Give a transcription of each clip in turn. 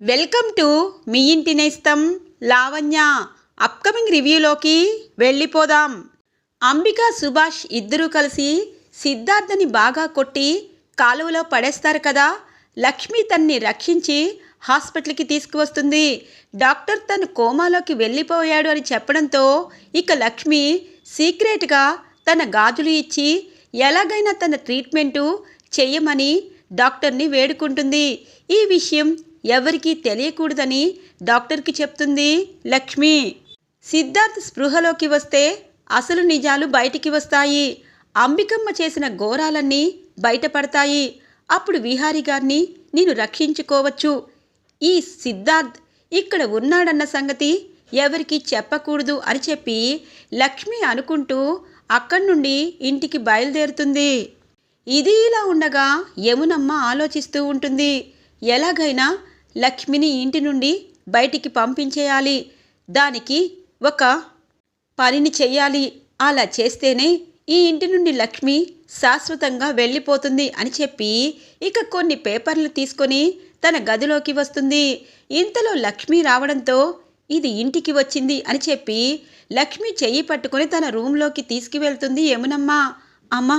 Welcome to me ఇంటి నేస్తం Lavanya. Upcoming రివ్యూలోకి వెళ్ళిపోదాం. అంబిక సుభాష్ ఇద్దరూ కలిసి సిద్ధార్థని బాగా కొట్టి కాలువలో పడేస్తారు కదా. లక్ష్మి తన్ని రక్షించి హాస్పిటల్కి తీసుకువస్తుంది. డాక్టర్ తను కోమాలోకి వెళ్ళిపోయాడు అని చెప్పడంతో ఇక లక్ష్మి సీక్రెట్గా తన గాజులు ఇచ్చి ఎలాగైనా తన ట్రీట్మెంటు చెయ్యమని డాక్టర్ని వేడుకుంటుంది. ఈ విషయం ఎవరికీ తెలియకూడదని డాక్టర్కి చెప్తుంది లక్ష్మి. సిద్ధార్థ్ స్పృహలోకి వస్తే అసలు నిజాలు బయటికి వస్తాయి. అంబికమ్మ చేసిన ఘోరాలన్నీ బయటపడతాయి. అప్పుడు విహారి గారిని నేను రక్షించుకోవచ్చు. ఈ సిద్ధార్థ్ ఇక్కడ ఉన్నాడన్న సంగతి ఎవరికీ చెప్పకూడదు అని చెప్పి లక్ష్మి అనుకుంటూ అక్కడి నుండి ఇంటికి బయలుదేరుతుంది. ఇది ఇలా ఉండగా యమునమ్మ ఆలోచిస్తూ ఉంటుంది. ఎలాగైనా లక్ష్మిని ఇంటి నుండి బయటికి పంపించేయాలి. దానికి ఒక పనిని చెయ్యాలి. అలా చేస్తేనే ఈ ఇంటి నుండి లక్ష్మి శాశ్వతంగా వెళ్ళిపోతుంది అని చెప్పి ఇక కొన్ని పేపర్లు తీసుకొని తన గదిలోకి వస్తుంది. ఇంతలో లక్ష్మి రావడంతో ఇది ఇంటికి వచ్చింది అని చెప్పి లక్ష్మి చెయ్యి పట్టుకుని తన రూంలోకి తీసుకువెళ్తుంది యమునమ్మ. అమ్మా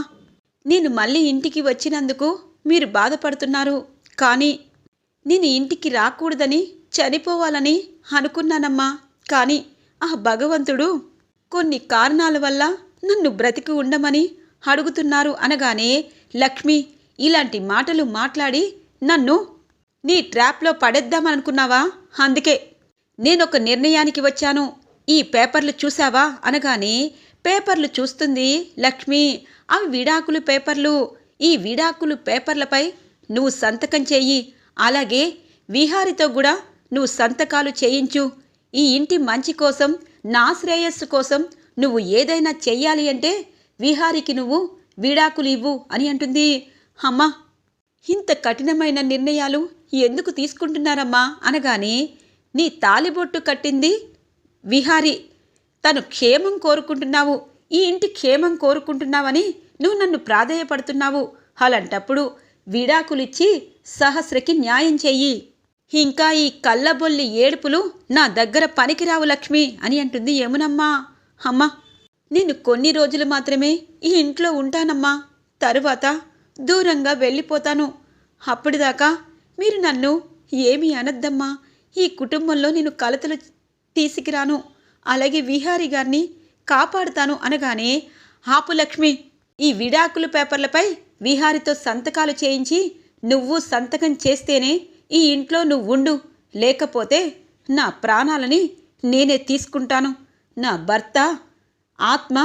నేను మళ్ళీ ఇంటికి వచ్చినందుకు మీరు బాధపడుతున్నారు. కానీ నేను ఇంటికి రాకూడదని చనిపోవాలని అనుకున్నానమ్మా. కానీ ఆ భగవంతుడు కొన్ని కారణాల వల్ల నన్ను బ్రతికి ఉండమని అడుగుతున్నారు అనగానే లక్ష్మి ఇలాంటి మాటలు మాట్లాడి నన్ను నీ ట్రాప్లో పడేద్దామనుకున్నావా? అందుకే నేనొక నిర్ణయానికి వచ్చాను. ఈ పేపర్లు చూసావా అనగానే పేపర్లు చూస్తుంది లక్ష్మి. అవి విడాకులు పేపర్లు. ఈ విడాకులు పేపర్లపై నువ్వు సంతకం చెయ్యి అలాగే విహారితో కూడా నువ్వు సంతకాలు చేయించు. ఈ ఇంటి మంచి కోసం నా శ్రేయస్సు కోసం నువ్వు ఏదైనా చెయ్యాలి అంటే విహారికి నువ్వు విడాకులు ఇవ్వు అని అంటుంది. అమ్మా ఇంత కఠినమైన నిర్ణయాలు ఎందుకు తీసుకుంటున్నారమ్మా? అనగానే నీ తాలిబొట్టు కట్టింది విహారి. తను క్షేమం కోరుకుంటున్నావు. ఈ ఇంటి క్షేమం కోరుకుంటున్నావని నువ్వు నన్ను ప్రాధేయపడుతున్నావు. అలాంటప్పుడు విడాకులిచ్చి సహస్రకి న్యాయం చెయ్యి. ఇంకా ఈ కళ్ళబొల్లి ఏడుపులు నా దగ్గర పనికిరావు లక్ష్మి అని అంటుంది ఏమునమ్మా అమ్మా నేను కొన్ని రోజులు మాత్రమే ఈ ఇంట్లో ఉంటానమ్మా. తరువాత దూరంగా వెళ్ళిపోతాను. అప్పటిదాకా మీరు నన్ను ఏమీ అనద్దమ్మా. ఈ కుటుంబంలో నేను కలతలు తీసుకురాను. అలాగే విహారి గారిని కాపాడుతాను అనగానే ఆపు లక్ష్మి ఈ విడాకులు పేపర్లపై విహారితో సంతకాలు చేయించి నువ్వు సంతకం చేస్తేనే ఈ ఇంట్లో నువ్వు ఉండు లేకపోతే నా ప్రాణాలని నేనే తీసుకుంటాను. నా భర్త ఆత్మ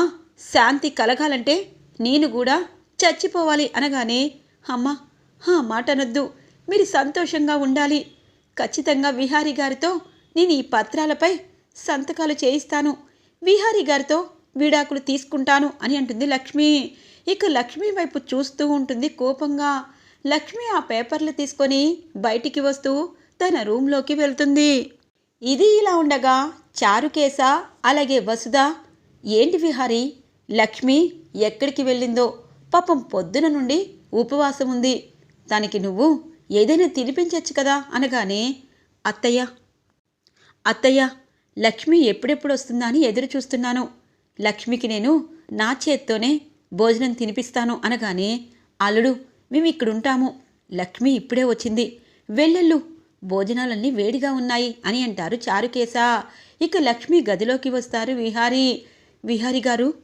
శాంతి కలగాలంటే నేను కూడా చచ్చిపోవాలి అనగానే అమ్మ ఆ మాట అనొద్దు మీరు సంతోషంగా ఉండాలి. ఖచ్చితంగా విహారీ గారితో నేను ఈ పత్రాలపై సంతకాలు చేయిస్తాను. విహారీ గారితో విడాకులు తీసుకుంటాను అని అంటుంది లక్ష్మి. ఇక లక్ష్మి వైపు చూస్తూ ఉంటుంది కోపంగా. లక్ష్మి ఆ పేపర్లు తీసుకొని బయటికి వస్తూ తన రూంలోకి వెళ్తుంది. ఇది ఇలా ఉండగా చారుకేశ అలాగే వసుధ ఏంటి విహారి లక్ష్మి ఎక్కడికి వెళ్ళిందో? పాపం పొద్దున నుండి ఉపవాసం ఉంది. దానికి నువ్వు ఏదైనా తినిపించచ్చు కదా? అనగానే అత్తయ్య అత్తయ్య లక్ష్మి ఎప్పుడెప్పుడు వస్తుందా అని ఎదురు చూస్తున్నాను. లక్ష్మికి నేను నా చేత్తోనే భోజనం తినిపిస్తాను అనగానే అల్లుడు మేము ఇక్కడుంటాము. లక్ష్మి ఇప్పుడే వచ్చింది. వెళ్ళెళ్ళు. భోజనాలన్నీ వేడిగా ఉన్నాయి అని అంటారు చారుకేశ. ఇక లక్ష్మి గదిలోకి వస్తారు విహారీ. విహారి గారు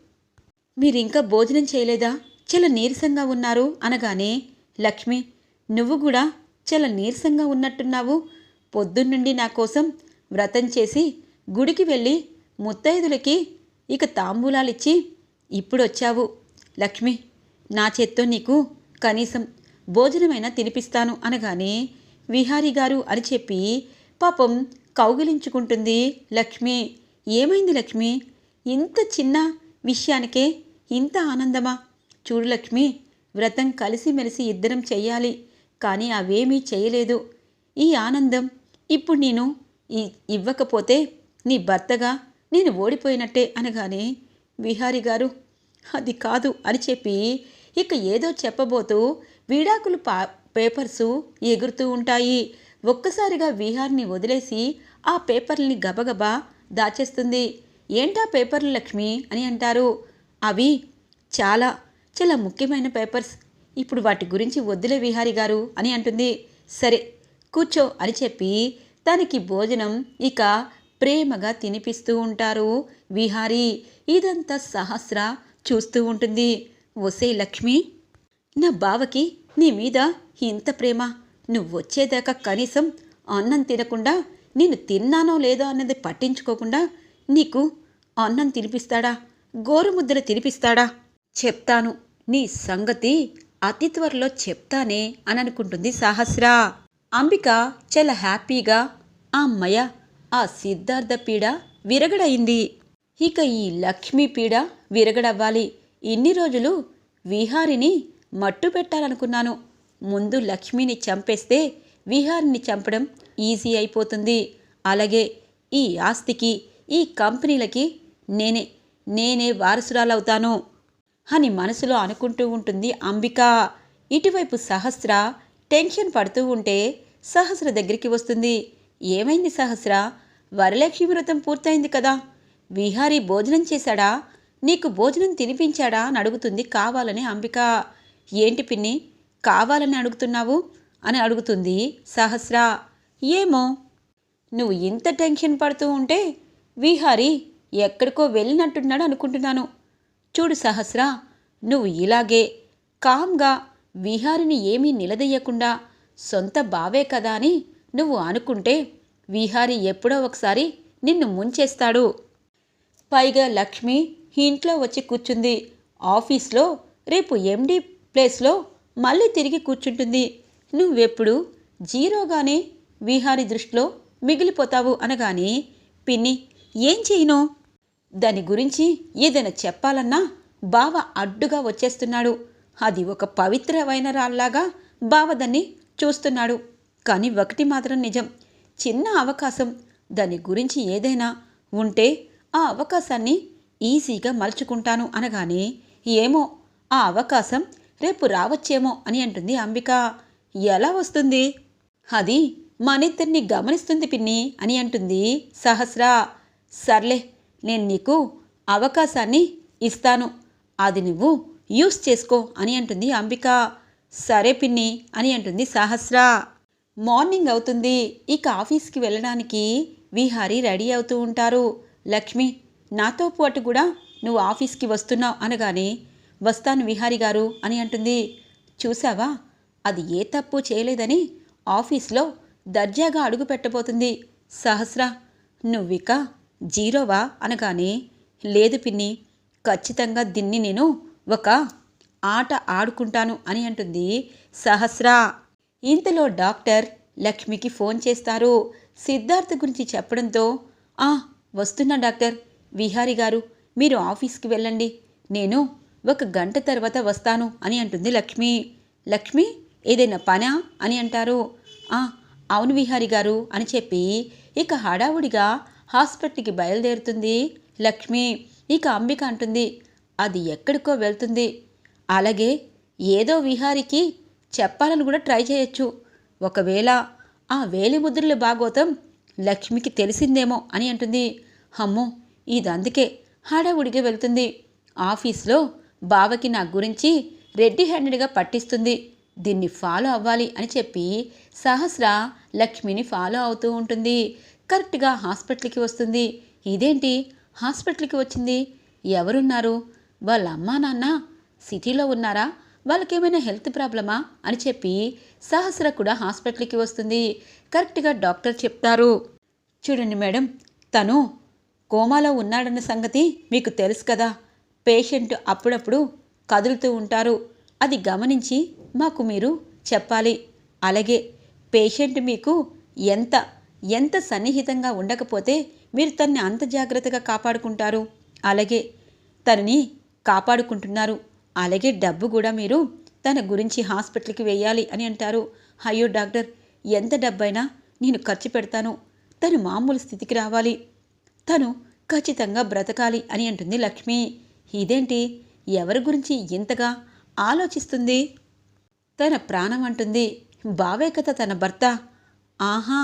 మీరింకా భోజనం చేయలేదా? చాలా నీరసంగా ఉన్నారు అనగానే లక్ష్మి నువ్వు కూడా చాలా నీరసంగా ఉన్నట్టున్నావు. పొద్దున్నుండి నా కోసం వ్రతం చేసి గుడికి వెళ్ళి ముత్తైదులకి ఇక తాంబూలాలిచ్చి ఇప్పుడొచ్చావు. లక్ష్మి నా చేత్తో నీకు కనీసం భోజనమైనా తినిపిస్తాను అనగానే విహారి గారు అని చెప్పి పాపం కౌగిలించుకుంటుంది లక్ష్మి. ఏమైంది లక్ష్మి? ఇంత చిన్న విషయానికే ఇంత ఆనందమా? చూడు లక్ష్మి వ్రతం కలిసిమెలిసి ఇద్దరం చెయ్యాలి కానీ అవేమీ చేయలేదు ఈ ఆనందం ఇప్పుడు నేను ఇ- ఇవ్వకపోతే నీ భర్తగా నేను ఓడిపోయినట్టే అనగానే విహారి గారు అది కాదు అని చెప్పి ఇక ఏదో చెప్పబోతూ విడాకులు పా పేపర్సు ఎగురుతూ ఉంటాయి. ఒక్కసారిగా విహార్ని వదిలేసి ఆ పేపర్లని గబగబా దాచేస్తుంది. ఏంటా పేపర్లు లక్ష్మి? అని అంటారు. అవి చాలా చాలా ముఖ్యమైన పేపర్స్. ఇప్పుడు వాటి గురించి వద్దులే విహారి గారు అని అంటుంది. సరే కూర్చో అని చెప్పి తనకి భోజనం ఇక ప్రేమగా తినిపిస్తూ ఉంటారు విహారీ. ఇదంతా సహస్ర చూస్తూ ఉంటుంది. ఒసే లక్ష్మి నా బావకి నీ మీద ఇంత ప్రేమ. నువ్వు వచ్చేదాకా కనీసం అన్నం తినకుండా నేను తిన్నానో లేదో అన్నది పట్టించుకోకుండా నీకు అన్నం తినిపిస్తాడా? గోరుముద్దలు తినిపిస్తాడా? చెప్తాను. నీ సంగతి అతి త్వరలో చెప్తానే అని అనుకుంటుంది సహస్రా. అంబిక చాలా హ్యాపీగా అమ్మయ్య ఆ సిద్ధార్థ పీడ విరగడయింది. ఇక ఈ లక్ష్మీ పీడ విరగడవ్వాలి. ఇన్ని రోజులు విహారిని మట్టు పెట్టాలనుకున్నాను. ముందు లక్ష్మిని చంపేస్తే విహారిని చంపడం ఈజీ అయిపోతుంది. అలాగే ఈ ఆస్తికి ఈ కంపెనీలకి నేనే నేనే వారసురాలవుతాను అని మనసులో అనుకుంటూ ఉంటుంది అంబిక. ఇటువైపు సహస్ర టెన్షన్ పడుతూ ఉంటే సహస్ర దగ్గరికి వస్తుంది. ఏమైంది సహస్ర? వరలక్ష్మి వ్రతం పూర్తయింది కదా. విహారీ భోజనం చేశాడా? నీకు భోజనం తినిపించాడా అని అడుగుతుంది కావాలని అంబిక. ఏంటి పిన్ని? కావాలని అడుగుతున్నావు? అని అడుగుతుంది సహస్ర. ఏమో? నువ్వు ఇంత టెన్షన్ పడుతూ ఉంటే విహారీ ఎక్కడికో వెళ్ళినట్టున్నాడు అనుకుంటున్నాను. చూడు సహస్ర నువ్వు ఇలాగే కామ్గా విహారిని ఏమీ నిలదీయకుండా సొంత బావే కదా అని నువ్వు అనుకుంటే విహారి ఎప్పుడో ఒకసారి నిన్ను ముంచేస్తాడు. పైగా లక్ష్మి ఇంట్లో వచ్చి కూర్చుంది. ఆఫీస్లో రేపు ఎండి ప్లేస్లో మళ్ళీ తిరిగి కూర్చుంటుంది. నువ్వెప్పుడు? జీరోగానే విహారి దృష్టిలో మిగిలిపోతావు అనగానే పిన్ని ఏం చేయను? దాని గురించి ఏదైనా చెప్పాలన్నా బావ అడ్డుగా వచ్చేస్తున్నాడు. అది ఒక పవిత్రమైన రాళ్ళలాగా బావ దాన్ని చూస్తున్నాడు. కానీ ఒకటి మాత్రం నిజం చిన్న అవకాశం. దాని గురించి ఏదైనా ఉంటే ఆ అవకాశాన్ని ఈజీగా మలుచుకుంటాను అనగానే ఏమో ఆ అవకాశం రేపు రావచ్చేమో అని అంటుంది అంబిక. ఎలా వస్తుంది? అది మనిద్దరిని గమనిస్తుంది పిన్ని అని అంటుంది సహస్ర. సర్లే నేను నీకు అవకాశాన్ని ఇస్తాను. అది నువ్వు యూస్ చేసుకో అని అంటుంది అంబిక. సరే పిన్ని అని అంటుంది సహస్ర. మార్నింగ్ అవుతుంది. ఇక ఆఫీస్కి వెళ్ళడానికి విహారీ రెడీ అవుతూ ఉంటారు. లక్ష్మి నాతో పాటు కూడా నువ్వు ఆఫీస్కి వస్తున్నావు అనగానే వస్తాను విహారీ గారు అని అంటుంది. చూసావా? అది ఏ తప్పు చేయలేదని ఆఫీస్లో దర్జాగా అడుగు పెట్టబోతుంది. సహస్ర నువ్విక జీరోవా అనగానే లేదు పిన్ని ఖచ్చితంగా దీన్ని నేను ఒక ఆట ఆడుకుంటాను అని అంటుంది సహస్ర. ఇంతలో డాక్టర్ లక్ష్మికి ఫోన్ చేస్తారు. సిద్ధార్థ గురించి చెప్పడంతో ఆ వస్తున్నా డాక్టర్. విహారి గారు మీరు ఆఫీస్కి వెళ్ళండి. నేను ఒక గంట తర్వాత వస్తాను అని అంటుంది లక్ష్మి. లక్ష్మి ఏదైనా పనా అని అంటారు. అవును విహారి గారు అని చెప్పి ఇక హడావుడిగా హాస్పిటల్కి బయలుదేరుతుంది లక్ష్మి. ఇక అంబిక అంటుంది అది ఎక్కడికో వెళ్తుంది. అలాగే ఏదో విహారికి చెప్పాలని కూడా ట్రై చేయొచ్చు. ఒకవేళ ఆ వేలిముద్రల భాగోతం లక్ష్మికి తెలిసిందేమో అని అంటుంది. అమ్మో ఇదందుకే హడావుడిగా వెళ్తుంది. ఆఫీస్లో బావకి నా గురించి రెడ్డి హ్యాండెడ్గా పట్టిస్తుంది. దీన్ని ఫాలో అవ్వాలి అని చెప్పి సహస్ర లక్ష్మిని ఫాలో అవుతూ ఉంటుంది. కరెక్ట్గా హాస్పిటల్కి వస్తుంది. ఇదేంటి? హాస్పిటల్కి వచ్చింది? ఎవరున్నారు? వాళ్ళ అమ్మా నాన్న సిటీలో ఉన్నారా? వాళ్ళకేమైనా హెల్త్ ప్రాబ్లమా? అని చెప్పి సహస్ర కూడా హాస్పిటల్కి వస్తుంది. కరెక్ట్గా డాక్టర్ చెప్తారు. చూడండి మేడం తను కోమాలో ఉన్నాడన్న సంగతి మీకు తెలుసు కదా. పేషెంట్ అప్పుడప్పుడు కదులుతూ ఉంటారు. అది గమనించి మాకు మీరు చెప్పాలి. అలాగే పేషెంట్ మీకు ఎంత ఎంత సన్నిహితంగా ఉండకపోతే మీరు తన్ని అంత జాగ్రత్తగా కాపాడుకుంటారు. అలాగే తనని కాపాడుకుంటున్నారు. అలాగే డబ్బు కూడా మీరు తన గురించి హాస్పిటల్కి వేయాలి అని అంటారు. అయ్యో డాక్టర్ ఎంత డబ్బైనా నేను ఖర్చు పెడతాను. తను మామూలు స్థితికి రావాలి. తను ఖచ్చితంగా బ్రతకాలి అని అంటుంది లక్ష్మి. ఇదేంటి? ఎవరి గురించి ఇంతగా ఆలోచిస్తుంది? తన ప్రాణం అంటుంది. బావే కదా తన భర్త. ఆహా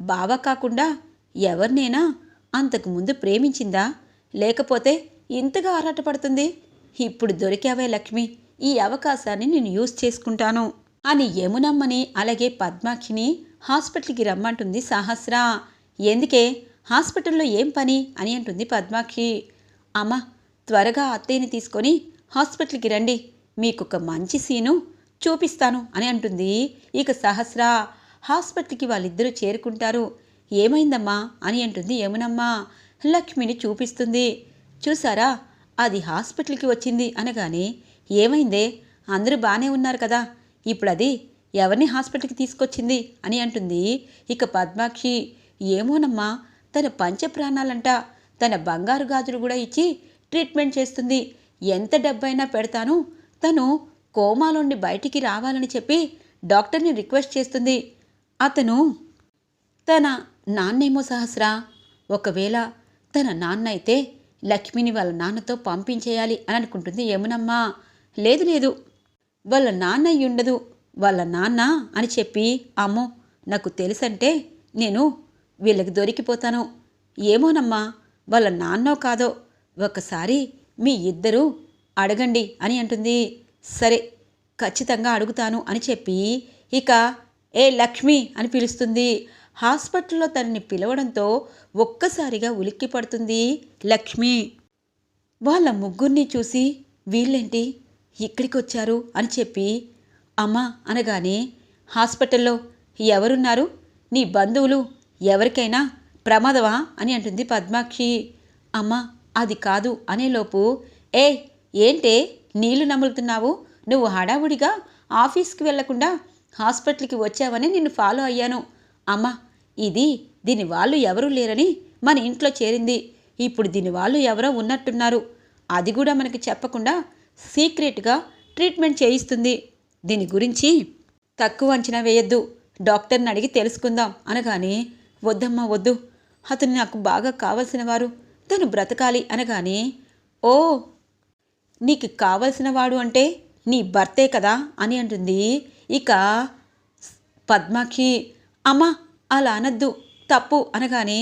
బావ కాకుండా ఎవరినైనా అంతకుముందు ప్రేమించిందా? లేకపోతే ఇంతగా ఆరాటపడుతుంది? ఇప్పుడు దొరికావే లక్ష్మి. ఈ అవకాశాన్ని నేను యూజ్ చేసుకుంటాను అని యమునమ్మని అలాగే పద్మాక్షిని హాస్పిటల్కి రమ్మంటుంది సహస్ర. ఎందుకే? హాస్పిటల్లో ఏం పని అని అంటుంది పద్మాక్షి. అమ్మ త్వరగా అత్తయ్యని తీసుకొని హాస్పిటల్కి రండి. మీకు ఒక మంచి సీను చూపిస్తాను అని అంటుంది. ఇక సహస్ర హాస్పిటల్కి వాళ్ళిద్దరూ చేరుకుంటారు. ఏమైందమ్మా అని అంటుంది యమునమ్మ. లక్ష్మిని చూపిస్తుంది. చూసారా అది హాస్పిటల్కి వచ్చింది అనగానే ఏమైందే? అందరూ బాగానే ఉన్నారు కదా? ఇప్పుడు అది ఎవరిని హాస్పిటల్కి తీసుకొచ్చింది అని అంటుంది. ఇక పద్మాక్షి ఏమోనమ్మా తన పంచప్రాణాలంట. తన బంగారు గాజులు కూడా ఇచ్చి ట్రీట్మెంట్ చేస్తుంది. ఎంత డబ్బైనా పెడతాను. తను కోమాలోండి బయటికి రావాలని చెప్పి డాక్టర్ని రిక్వెస్ట్ చేస్తుంది. అతను తన నాన్నేమో సహస్రా ఒకవేళ తన నాన్న అయితే లక్ష్మిని వాళ్ళ నాన్నతో పంపించేయాలి అని అనుకుంటుంది. యమునమ్మ లేదు లేదు. వాళ్ళ నాన్న అయ్యి ఉండదు వాళ్ళ నాన్న అని చెప్పి అమ్మో నాకు తెలుసంటే నేను వీళ్ళకి దొరికిపోతాను. ఏమోనమ్మా వాళ్ళ నాన్నో కాదో? ఒకసారి మీ ఇద్దరూ అడగండి అని అంటుంది. సరే ఖచ్చితంగా అడుగుతాను అని చెప్పి ఇక ఏ లక్ష్మి అని పిలుస్తుంది. హాస్పిటల్లో తనని పిలవడంతో ఒక్కసారిగా ఉలిక్కి పడుతుంది లక్ష్మి. వాళ్ళ ముగ్గురిని చూసి వీళ్ళేంటి ఇక్కడికి వచ్చారు అని చెప్పి అమ్మ అనగానే హాస్పిటల్లో ఎవరున్నారు? నీ బంధువులు ఎవరికైనా ప్రమాదమా అని అంటుంది పద్మాక్షి. అమ్మ అది కాదు అనేలోపు ఏ ఏంటే నీళ్ళు నములుతున్నావు? నువ్వు హడావుడిగా ఆఫీస్కి వెళ్ళకుండా హాస్పిటల్కి వచ్చావని నిన్ను ఫాలో అయ్యాను. అమ్మ ఇది దీని వాళ్ళు ఎవరూ లేరని మన ఇంట్లో చేరింది. ఇప్పుడు దీని వాళ్ళు ఎవరో ఉన్నట్టున్నారు. అది కూడా మనకి చెప్పకుండా సీక్రెట్గా ట్రీట్మెంట్ చేయిస్తుంది. దీని గురించి తక్కువ అంచనా వేయొద్దు. డాక్టర్ని అడిగి తెలుసుకుందాం అనగానే వద్దమ్మా వద్దు. అతను నాకు బాగా కావలసిన వారు తను బ్రతకాలి అనగానే ఓ నీకు కావలసిన వాడు అంటే నీ భర్తే కదా అని అంటుంది. ఇక పద్మాక్షి అమ్మా అలా అనద్దు తప్పు అనగానే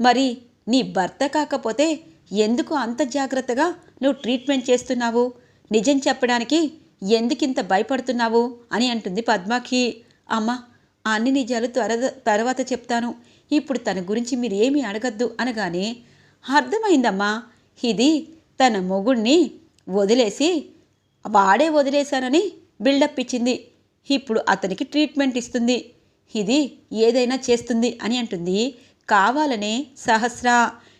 మరి నీ భర్త కాకపోతే ఎందుకు అంత జాగ్రత్తగా నువ్వు ట్రీట్మెంట్ చేస్తున్నావు? నిజం చెప్పడానికి ఎందుకింత భయపడుతున్నావు? అని అంటుంది పద్మాకి. అమ్మ అన్ని నిజాలు త్వర తర్వాత చెప్తాను. ఇప్పుడు తన గురించి మీరు ఏమీ అడగద్దు అనగానే అర్థమైందమ్మా ఇది తన మొగుణ్ణి వదిలేసి వాడే వదిలేశానని బిల్డప్ ఇచ్చింది. ఇప్పుడు అతనికి ట్రీట్మెంట్ ఇస్తుంది. ఇది ఏదైనా చేస్తుంది అని అంటుంది. కావాలనే సహస్ర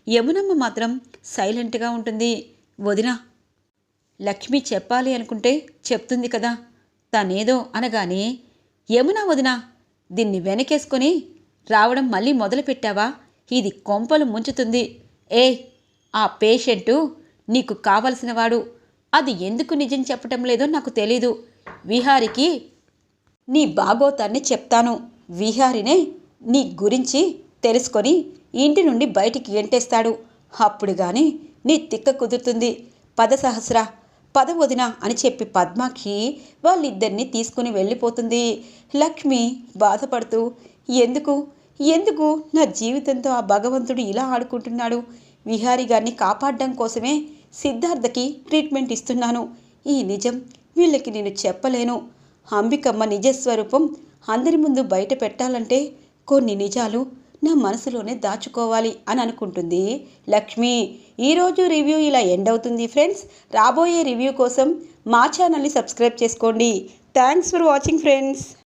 యమునమ్మ మాత్రం సైలెంట్గా ఉంటుంది. వదిన లక్ష్మి చెప్పాలి అనుకుంటే చెప్తుంది కదా తనేదో అనగానే యమున వదిన దీన్ని వెనకేసుకొని రావడం మళ్ళీ మొదలుపెట్టావా? ఇది కొంపలు ముంచుతుంది. ఏ ఆ పేషెంటు నీకు కావలసినవాడు. అది ఎందుకు నిజం చెప్పటం లేదో నాకు తెలీదు. విహారికి నీ బాగోతాన్ని చెప్తాను. విహారినే నీ గురించి తెలుసుకొని ఇంటి నుండి బయటికి ఎంటేస్తాడు. అప్పుడు కానీ నీ తిక్క కుదురుతుంది. పద సహస్ర పద వదిన అని చెప్పి పద్మాక్షి వాళ్ళిద్దరిని తీసుకుని వెళ్ళిపోతుంది. లక్ష్మి బాధపడుతూ ఎందుకు? ఎందుకు నా జీవితంతో ఆ భగవంతుడు ఇలా ఆడుకుంటున్నాడు? విహారి గారిని కాపాడడం కోసమే సిద్ధార్థకి ట్రీట్మెంట్ ఇస్తున్నాను. ఈ నిజం వీళ్ళకి నేను చెప్పలేను. అంబికమ్మ నిజస్వరూపం అందరి ముందు బయట పెట్టాలంటే కొన్ని నిజాలు నా మనసులోనే దాచుకోవాలి అని అనుకుంటుంది లక్ష్మి. ఈరోజు రివ్యూ ఇలా ఎండ్ అవుతుంది ఫ్రెండ్స్. రాబోయే రివ్యూ కోసం మా ఛానల్ని సబ్స్క్రైబ్ చేసుకోండి. Thanks for watching friends.